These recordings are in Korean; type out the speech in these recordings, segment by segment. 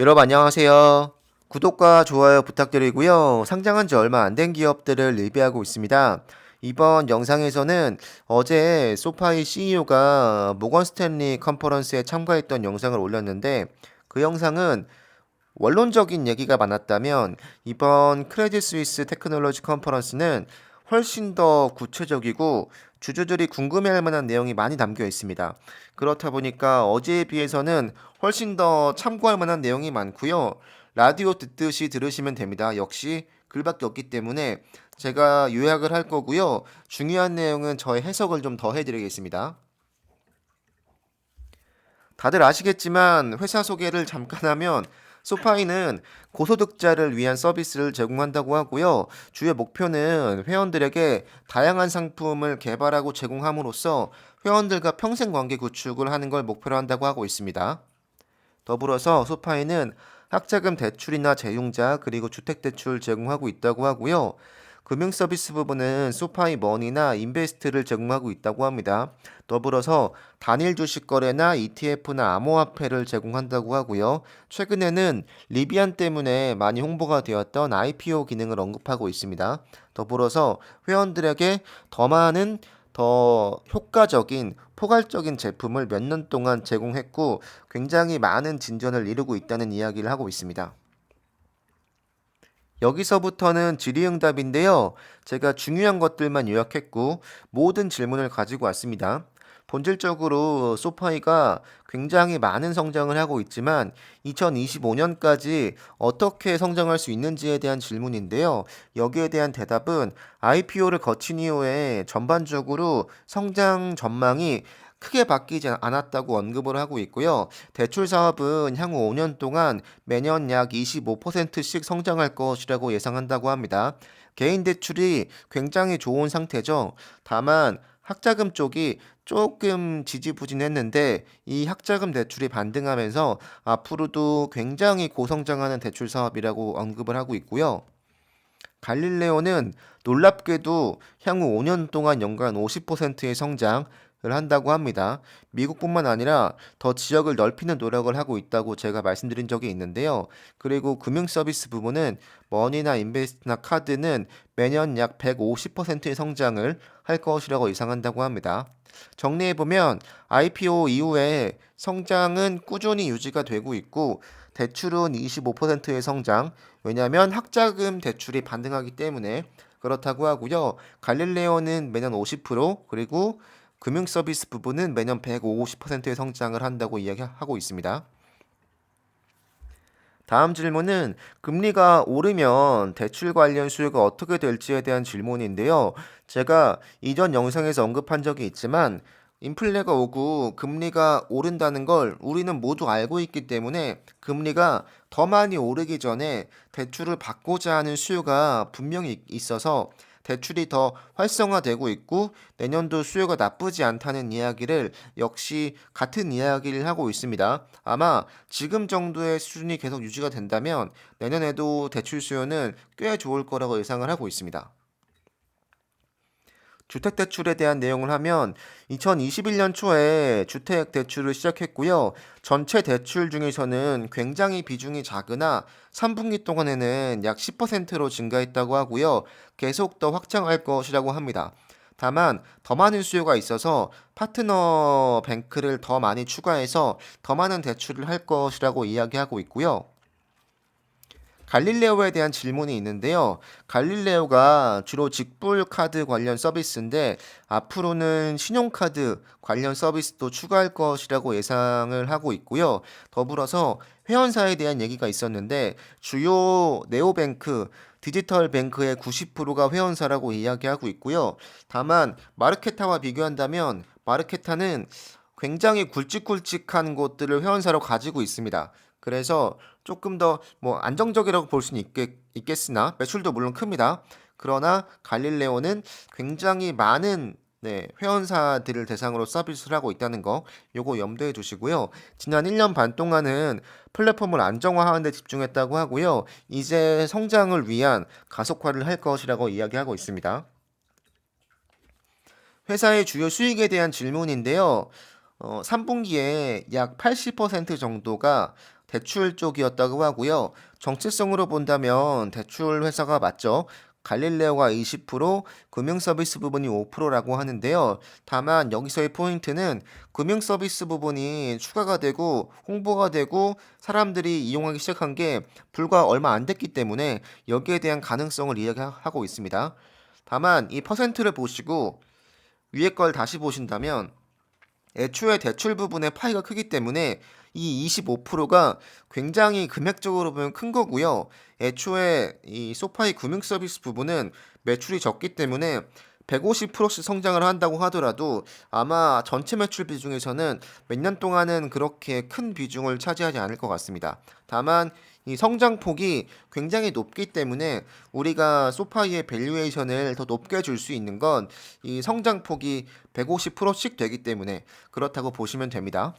여러분 안녕하세요. 구독과 좋아요 부탁드리고요. 상장한 지 얼마 안 된 기업들을 리뷰하고 있습니다. 이번 영상에서는 어제 소파이 CEO가 모건 스탠리 컨퍼런스에 참가했던 영상을 올렸는데 그 영상은 원론적인 얘기가 많았다면 이번 크레딧 스위스 테크놀로지 컨퍼런스는 훨씬 더 구체적이고 주주들이 궁금해할 만한 내용이 많이 담겨 있습니다. 그렇다 보니까 어제에 비해서는 훨씬 더 참고할 만한 내용이 많고요. 라디오 듣듯이 들으시면 됩니다. 역시 글밖에 없기 때문에 제가 요약을 할 거고요. 중요한 내용은 저의 해석을 좀 더 해드리겠습니다. 다들 아시겠지만 회사 소개를 잠깐 하면 소파이는 고소득자를 위한 서비스를 제공한다고 하고요. 주요 목표는 회원들에게 다양한 상품을 개발하고 제공함으로써 회원들과 평생 관계 구축을 하는 걸 목표로 한다고 하고 있습니다. 더불어서 소파이는 학자금 대출이나 재융자 그리고 주택 대출 제공하고 있다고 하고요. 금융 서비스 부분은 소파이 머니나 인베스트를 제공하고 있다고 합니다. 더불어서 단일 주식 거래나 ETF나 암호화폐를 제공한다고 하고요. 최근에는 리비안 때문에 많이 홍보가 되었던 IPO 기능을 언급하고 있습니다. 더불어서 회원들에게 더 많은 더 효과적인 포괄적인 제품을 몇 년 동안 제공했고 굉장히 많은 진전을 이루고 있다는 이야기를 하고 있습니다. 여기서부터는 질의응답인데요. 제가 중요한 것들만 요약했고 모든 질문을 가지고 왔습니다. 본질적으로 소파이가 굉장히 많은 성장을 하고 있지만 2025년까지 어떻게 성장할 수 있는지에 대한 질문인데요. 여기에 대한 대답은 IPO를 거친 이후에 전반적으로 성장 전망이 크게 바뀌지 않았다고 언급을 하고 있고요. 대출 사업은 향후 5년 동안 매년 약 25%씩 성장할 것이라고 예상한다고 합니다. 개인 대출이 굉장히 좋은 상태죠. 다만 학자금 쪽이 조금 지지부진했는데 이 학자금 대출이 반등하면서 앞으로도 굉장히 고성장하는 대출 사업이라고 언급을 하고 있고요. 갈릴레오는 놀랍게도 향후 5년 동안 연간 50%의 성장 을 한다고 합니다. 미국뿐만 아니라 더 지역을 넓히는 노력을 하고 있다고 제가 말씀드린 적이 있는데요. 그리고 금융 서비스 부분은 머니나 인베스트나 카드는 매년 약 150%의 성장을 할 것이라고 예상한다고 합니다. 정리해보면 IPO 이후에 성장은 꾸준히 유지가 되고 있고 대출은 25%의 성장. 왜냐하면 학자금 대출이 반등하기 때문에 그렇다고 하고요. 갈릴레오는 매년 50% 그리고 금융 서비스 부분은 매년 150%의 성장을 한다고 이야기하고 있습니다. 다음 질문은 금리가 오르면 대출 관련 수요가 어떻게 될지에 대한 질문인데요. 제가 이전 영상에서 언급한 적이 있지만 인플레가 오고 금리가 오른다는 걸 우리는 모두 알고 있기 때문에 금리가 더 많이 오르기 전에 대출을 받고자 하는 수요가 분명히 있어서 대출이 더 활성화되고 있고 내년도 수요가 나쁘지 않다는 이야기를 역시 같은 이야기를 하고 있습니다. 아마 지금 정도의 수준이 계속 유지가 된다면 내년에도 대출 수요는 꽤 좋을 거라고 예상을 하고 있습니다. 주택대출에 대한 내용을 하면 2021년 초에 주택대출을 시작했고요. 전체 대출 중에서는 굉장히 비중이 작으나 3분기 동안에는 약 10%로 증가했다고 하고요. 계속 더 확장할 것이라고 합니다. 다만 더 많은 수요가 있어서 파트너 뱅크를 더 많이 추가해서 더 많은 대출을 할 것이라고 이야기하고 있고요. 갈릴레오에 대한 질문이 있는데요. 갈릴레오가 주로 직불 카드 관련 서비스인데 앞으로는 신용카드 관련 서비스도 추가할 것이라고 예상을 하고 있고요. 더불어서 회원사에 대한 얘기가 있었는데 주요 네오뱅크 디지털 뱅크의 90%가 회원사라고 이야기하고 있고요. 다만 마르케타와 비교한다면 마르케타는 굉장히 굵직굵직한 곳들을 회원사로 가지고 있습니다. 그래서 조금 더 뭐 안정적이라고 볼 수는 있겠, 있겠으나 매출도 물론 큽니다. 그러나 갈릴레오는 굉장히 많은 네, 회원사들을 대상으로 서비스를 하고 있다는 거 요거 염두에 두시고요. 지난 1년 반 동안은 플랫폼을 안정화하는 데 집중했다고 하고요. 이제 성장을 위한 가속화를 할 것이라고 이야기하고 있습니다. 회사의 주요 수익에 대한 질문인데요. 어, 3분기에 약 80% 정도가 대출 쪽이었다고 하고요. 정체성으로 본다면 대출 회사가 맞죠. 갈릴레오가 20%, 금융 서비스 부분이 5%라고 하는데요. 다만 여기서의 포인트는 금융 서비스 부분이 추가가 되고 홍보가 되고 사람들이 이용하기 시작한 게 불과 얼마 안 됐기 때문에 여기에 대한 가능성을 이야기하고 있습니다. 다만 이 퍼센트를 보시고 위에 걸 다시 보신다면 애초에 대출 부분의 파이가 크기 때문에 이 25%가 굉장히 금액적으로 보면 큰 거고요. 애초에 이 소파이 금융 서비스 부분은 매출이 적기 때문에 150%씩 성장을 한다고 하더라도 아마 전체 매출 비중에서는 몇 년 동안은 그렇게 큰 비중을 차지하지 않을 것 같습니다. 다만 이 성장폭이 굉장히 높기 때문에 우리가 소파이의 밸류에이션을 더 높게 줄 수 있는 건 이 성장폭이 150%씩 되기 때문에 그렇다고 보시면 됩니다.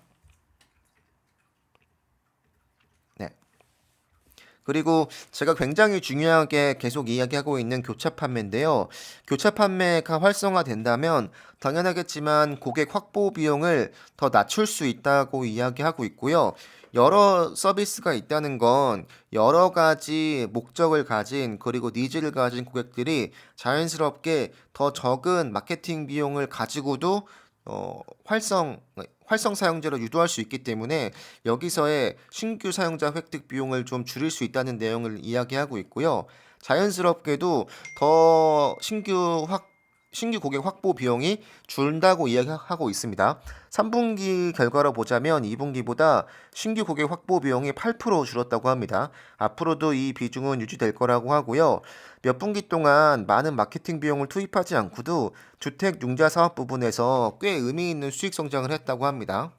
그리고 제가 굉장히 중요하게 계속 이야기하고 있는 교차 판매인데요. 교차 판매가 활성화된다면 당연하겠지만 고객 확보 비용을 더 낮출 수 있다고 이야기하고 있고요. 여러 서비스가 있다는 건 여러 가지 목적을 가진 그리고 니즈를 가진 고객들이 자연스럽게 더 적은 마케팅 비용을 가지고도 어, 활성 활성 사용자로 유도할 수 있기 때문에 여기서의 신규 사용자 획득 비용을 좀 줄일 수 있다는 내용을 이야기하고 있고요. 자연스럽게도 더 신규 확 신규 고객 확보 비용이 준다고 이야기하고 있습니다. 3분기 결과로 보자면 2분기보다 신규 고객 확보 비용이 8% 줄었다고 합니다. 앞으로도 이 비중은 유지될 거라고 하고요. 몇 분기 동안 많은 마케팅 비용을 투입하지 않고도 주택 융자 사업 부분에서 꽤 의미 있는 수익 성장을 했다고 합니다.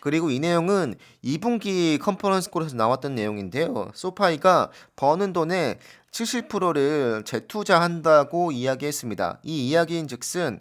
그리고 이 내용은 2분기 컨퍼런스 콜에서 나왔던 내용인데요. 소파이가 버는 돈의 70%를 재투자한다고 이야기했습니다. 이 이야기인 즉슨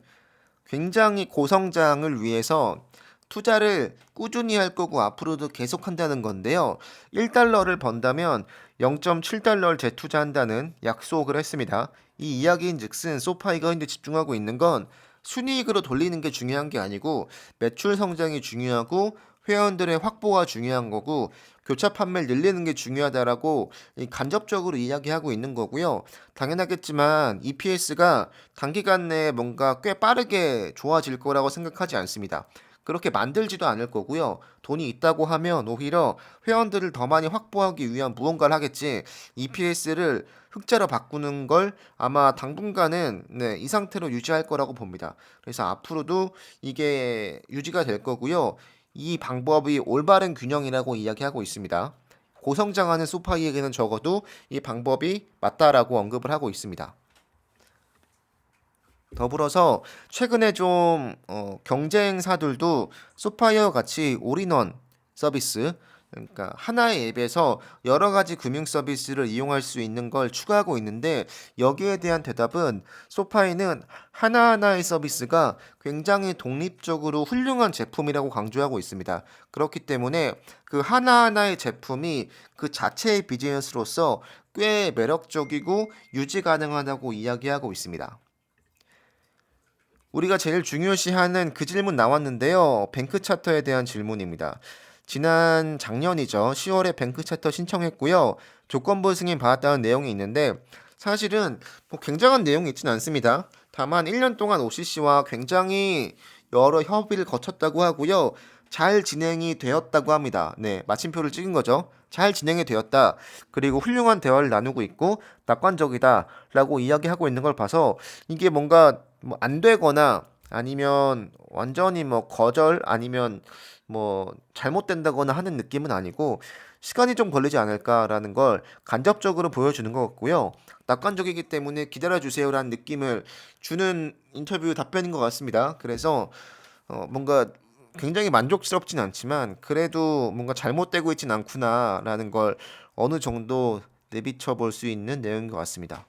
굉장히 고성장을 위해서 투자를 꾸준히 할 거고 앞으로도 계속 한다는 건데요. 1달러를 번다면 0.7달러를 재투자한다는 약속을 했습니다. 이 이야기인 즉슨 소파이가 현재 집중하고 있는 건 순이익으로 돌리는 게 중요한 게 아니고 매출 성장이 중요하고 회원들의 확보가 중요한 거고 교차 판매를 늘리는 게 중요하다라고 간접적으로 이야기하고 있는 거고요. 당연하겠지만 EPS가 단기간 내에 뭔가 꽤 빠르게 좋아질 거라고 생각하지 않습니다. 그렇게 만들지도 않을 거고요. 돈이 있다고 하면 오히려 회원들을 더 많이 확보하기 위한 무언가를 하겠지. EPS를 흑자로 바꾸는 걸 아마 당분간은 네, 이 상태로 유지할 거라고 봅니다. 그래서 앞으로도 이게 유지가 될 거고요. 이 방법이 올바른 균형이라고 이야기하고 있습니다. 고성장하는 소파이에게는 적어도 이 방법이 맞다라고 언급을 하고 있습니다. 더불어서 최근에 좀 어, 경쟁사들도 소파이어 같이 올인원 서비스 그러니까 하나의 앱에서 여러 가지 금융 서비스를 이용할 수 있는 걸 추가하고 있는데 여기에 대한 대답은 소파이는 하나하나의 서비스가 굉장히 독립적으로 훌륭한 제품이라고 강조하고 있습니다. 그렇기 때문에 그 하나하나의 제품이 그 자체의 비즈니스로서 꽤 매력적이고 유지 가능하다고 이야기하고 있습니다. 우리가 제일 중요시하는 그 질문 나왔는데요. 뱅크 차터에 대한 질문입니다. 지난 작년이죠. 10월에 뱅크 차터 신청했고요. 조건부 승인 받았다는 내용이 있는데 사실은 뭐 굉장한 내용이 있지는 않습니다. 다만 1년 동안 OCC와 굉장히 여러 협의를 거쳤다고 하고요. 잘 진행이 되었다고 합니다. 네, 마침표를 찍은 거죠. 잘 진행이 되었다. 그리고 훌륭한 대화를 나누고 있고 낙관적이다라고 이야기하고 있는 걸 봐서 이게 뭔가 뭐 안 되거나 아니면 완전히 뭐 거절 아니면 뭐 잘못된다거나 하는 느낌은 아니고 시간이 좀 걸리지 않을까라는 걸 간접적으로 보여주는 것 같고요. 낙관적이기 때문에 기다려주세요라는 느낌을 주는 인터뷰 답변인 것 같습니다. 그래서 어 뭔가 굉장히 만족스럽진 않지만 그래도 뭔가 잘못되고 있진 않구나라는 걸 어느 정도 내비쳐 볼 수 있는 내용인 것 같습니다.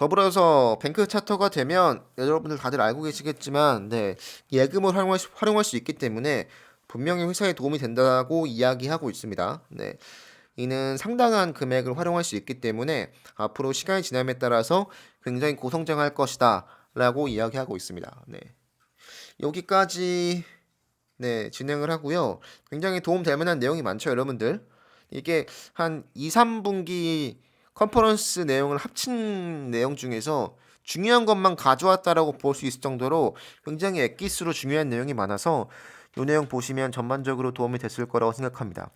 더불어서 뱅크 차터가 되면 여러분들 다들 알고 계시겠지만 네, 예금을 활용할 수, 활용할 수 있기 때문에 분명히 회사에 도움이 된다고 이야기하고 있습니다. 네. 이는 상당한 금액을 활용할 수 있기 때문에 앞으로 시간이 지남에 따라서 굉장히 고성장할 것이다 라고 이야기하고 있습니다. 네. 여기까지 네, 진행을 하고요. 굉장히 도움 될 만한 내용이 많죠, 여러분들. 이게 한 2, 3분기 컨퍼런스 내용을 합친 내용 중에서 중요한 것만 가져왔다라고 볼 수 있을 정도로 굉장히 엑기스로 중요한 내용이 많아서 이 내용 보시면 전반적으로 도움이 됐을 거라고 생각합니다.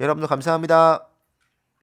여러분들 감사합니다.